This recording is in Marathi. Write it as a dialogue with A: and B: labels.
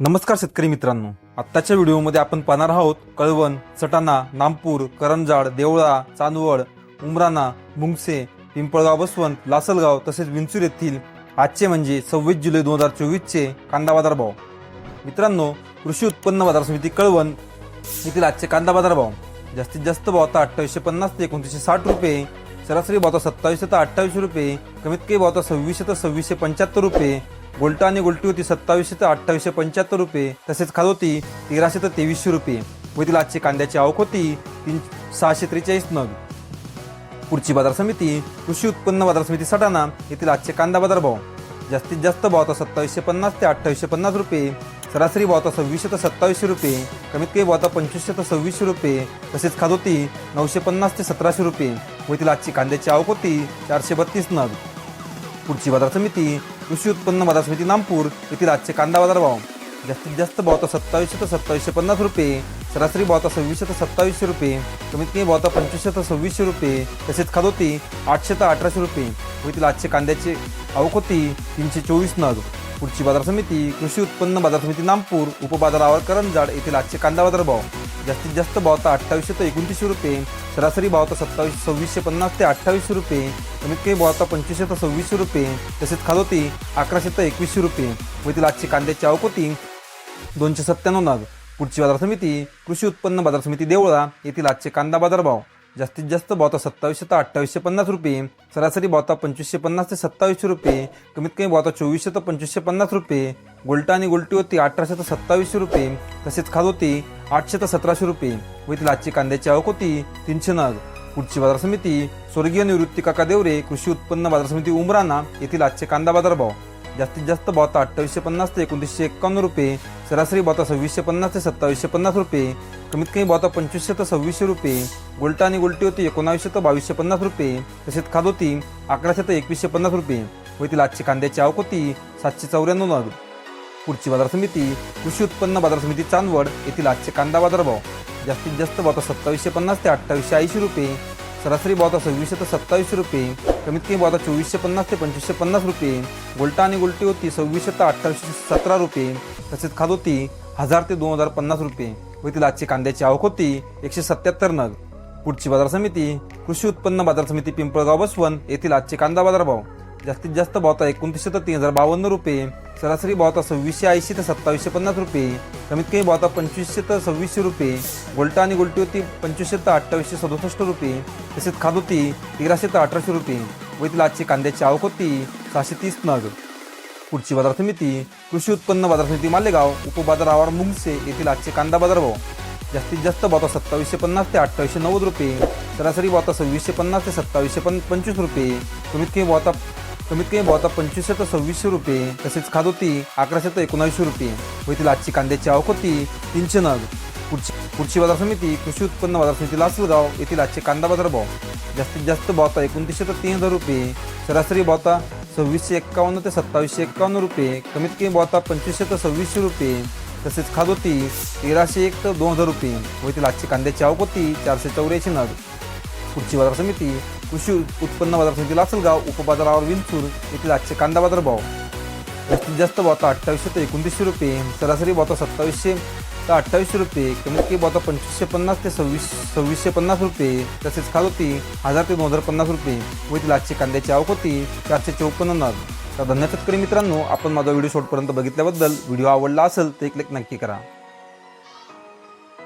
A: नमस्कार शेतकरी मित्रांनो. आत्ताच्या व्हिडिओमध्ये आपण पाहणार आहोत कळवण सटाणा नामपूर करंजाड देवळा चांदवड उमराणा मुंगसे पिंपळगाव बसवंत लासलगाव तसेच विंचूर येथील आजचे म्हणजे सव्वीस जुलै दोन हजार चोवीसचे कांदा बाजार भाव मित्रांनो कृषी उत्पन्न बाजार समिती कळवण येथील आजचे कांदा बाजार भाव जास्तीत जास्त भाव आता अठ्ठावीसशे पन्नास ते एकोणतीसशे साठ रुपये सरासरी भावता सत्तावीसशे तर अठ्ठावीसशे रुपये कमीत कमी भाव आता सव्वीसशे तर सव्वीसशे पंच्याहत्तर रुपये गोल्टा आणि गोल्टी होती सत्तावीसशे ते अठ्ठावीसशे पंच्याहत्तर रुपये. तसेच खाद होती तेराशे ते तेवीसशे रुपये. वतील आजची कांद्याची आवक होती तीन सहाशे त्रेचाळीस नग. पुढची बाजार समिती कृषी उत्पन्न बाजार समिती सटाणा येथील आजचे कांदा बाजार भाव. जास्तीत जास्त भाव तर सत्तावीसशे पन्नास ते अठ्ठावीसशे पन्नास रुपये. सरासरी भाव तर सव्वीसशे ते सत्तावीसशे रुपये. कमीत कमी भाव तर पंचवीसशे ते सव्वीसशे रुपये. तसेच खाद होती नऊशे पन्नास ते सतराशे रुपये. वतील आजची कांद्याची आवक होती चारशे बत्तीस नग. पुढची बाजार समिती कृषी उत्पन्न बाजार समिती नामपूर येथील आजचे कांदा बाजार भाव जास्तीत जास्त भाव तर सत्तावीसशे तर सत्तावीसशे पन्नास रुपये सरासरी भाव तर सव्वीसशे तर सत्तावीसशे रुपये कमीत कमी भाव तर पंचवीसशे तर सव्वीसशे रुपये तसेच खाद होती आठशे तर अठराशे रुपये. येथील आजचे कांद्याची आवक होती तीनशे चोवीस नग. पुढची बाजार समिती कृषी उत्पन्न बाजार समिती नामपूर उपबाजारावर करंजाड येथील आजचे कांदा बाजार भाव जास्तीत जास्त भावता अठ्ठावीसशे ते एकोणतीसशे रुपये सरासरी भाव आता सत्तावीस सव्वीसशे पन्नास ते अठ्ठावीसशे रुपये कमीत कमी भाव पंचवीसशे ते सव्वीसशे रुपये तसेच खाद होती अकराशे ते एकवीसशे रुपये. व तिला आजची कांद्याची आवक होती दोनशे सत्त्याण्णव नग. पुढची बाजार समिती कृषी उत्पन्न बाजार समिती देवळा येथील आजचे कांदा बाजार भाव जास्तीत जास्त बॉता सत्तावीसशे ते अठ्ठावीसशे पन्नास रुपये. सरासरी बॉता पंचवीसशे पन्नास ते सत्तावीसशे रुपये. कमीत कमी बॉता चोवीसशे ते पंचवीसशे पन्नास रुपये. गोल्टा आणि गोल्टी होती अठराशे ते सत्तावीसशे रुपये. तसेच खाद होती आठशे ते सतराशे रुपये. व येथील आजची कांद्याची आवक होती तीनशे नग. पुढची बाजार समिती स्वर्गीय निवृत्ती काका देवरे कृषी उत्पन्न बाजार समिती उमराना येथील आजचे कांदा बाजार भाव जास्तीत जास्त बॉता अठ्ठावीसशे पन्नास ते एकोणतीसशे एक्कावन्न रुपये. सरासरी बॉता सव्वीसशे पन्नास ते सत्तावीसशे पन्नास रुपये. कमीत कमी बॉता पंचवीसशे ते सव्वीसशे रुपये. गोल्टा आणि गोल्टी होती एकोणावीसशे ते बावीसशे पन्नास रुपये. तसेच खाद होती अकराशे ते एकवीसशे पन्नास रुपये. व तिला आजची कांद्याची आवक होती सातशे चौऱ्याण्णव नग. पुढची बाजार समिती कृषी उत्पन्न बाजार समिती चांदवड येथील आजचे कांदा बाजार भाव जास्तीत जास्त बॉता सत्तावीसशे पन्नास ते अठ्ठावीसशे ऐंशी रुपये. सरासरी भाव सव्वीसशे ते सत्तावीसशे रुपये कमीत कमी बॉता चोवीसशे पन्नास ते पंचवीसशे पन्नास रुपये. गोल्टा आणि गोल्टी होती सव्वीसशे ते अठ्ठावीसशे सतरा रुपये. तसेच खाद होती हजार ते दोन हजार पन्नास रुपये. व तिला आजची कांद्याची आवक होती एकशे सत्याहत्तर नग. पुढची बाजार समिती कृषी उत्पन्न बाजार समिती पिंपळगाव बसवन येथील आजचे कांदा बाजार भाव जास्तीत जास्त भावता एकोणतीसशे तर तीन हजार बावन्न रुपये. सरासरी भाव आता सव्वीसशे ऐंशी ते सत्तावीसशे पन्नास रुपये. कमीत कमी भाव आता पंचवीसशे तर सव्वीसशे रुपये. गोल्टा आणि गोल्टी होती पंचवीसशे तर अठ्ठावीसशे सदुसष्ट रुपये. तसेच खाद होती तेराशे तर अठराशे रुपये. व तिला आजची कांद्याची आवक होती सहाशे तीस नग. पुढची बाजार समिती कृषी उत्पन्न बाजार समिती मालेगाव उपबाजार आवार मुंगसे येथील आजचे कांदा बाजार भाव. जास्तीत जास्त भावता सत्तावीसशे पन्नास ते अठ्ठावीसशे नव्वद रुपये. सरासरी भाव सव्वीसशे पन्नास ते सत्तावीसशे पं पंचवीस रुपये. कमीत कमी भाव आता कमीत कमी भाव आता पंचवीसशे तर सव्वीसशे रुपये. तसेच खाद होती अकराशे तर एकोणावीसशे रुपये. व आजची कांद्याची आवक होती तीनशे नग. पुढची पुढची बाजार समिती कृषी उत्पन्न बाजार समिती लासलगाव येथील आजचे कांदा बाजार भाव जास्तीत जास्त भाव आता एकोणतीसशे तर तीन हजार रुपये. सरासरी भाव आता सव्वीसशे एक्कावन्न ते सत्तावीसशे एक्कावन्न रुपये. कमीत कमी भाव आता पंचवीसशे तर सव्वीसशे रुपये. तसेच खाद होती तेराशे एक तर दोन हजार रुपये. व आजची कांद्याची आवक होती चारशे चौऱ्याऐंशी नग. पुढची बाजार समिती कृषी उत्पन्न बाजार समिती लासलगाव उपबाजारावर विंचूर येथील आजचे कांदा बाजार भाव. जास्तीत जास्त भाव अठ्ठावीसशे ते एकोणतीसशे रुपये. सरासरी भाव सत्तावीसशे तर अठ्ठावीसशे रुपये. कमीत कमी भाव पंचवीसशे पन्नास ते सव्वीस सव्वीसशे पन्नास रुपये. तसेच खाल होती हजार ते दोन हजार पन्नास रुपये. व येथील आजची कांद्याची आवक होती चारशे चौपन्न नग. तर धन्यवाद शेतकरी मित्रांनो आपण माझा व्हिडिओ शेवटपर्यंत बघितल्याबद्दल. व्हिडिओ आवडला असेल तर एक लाईक नक्की करा.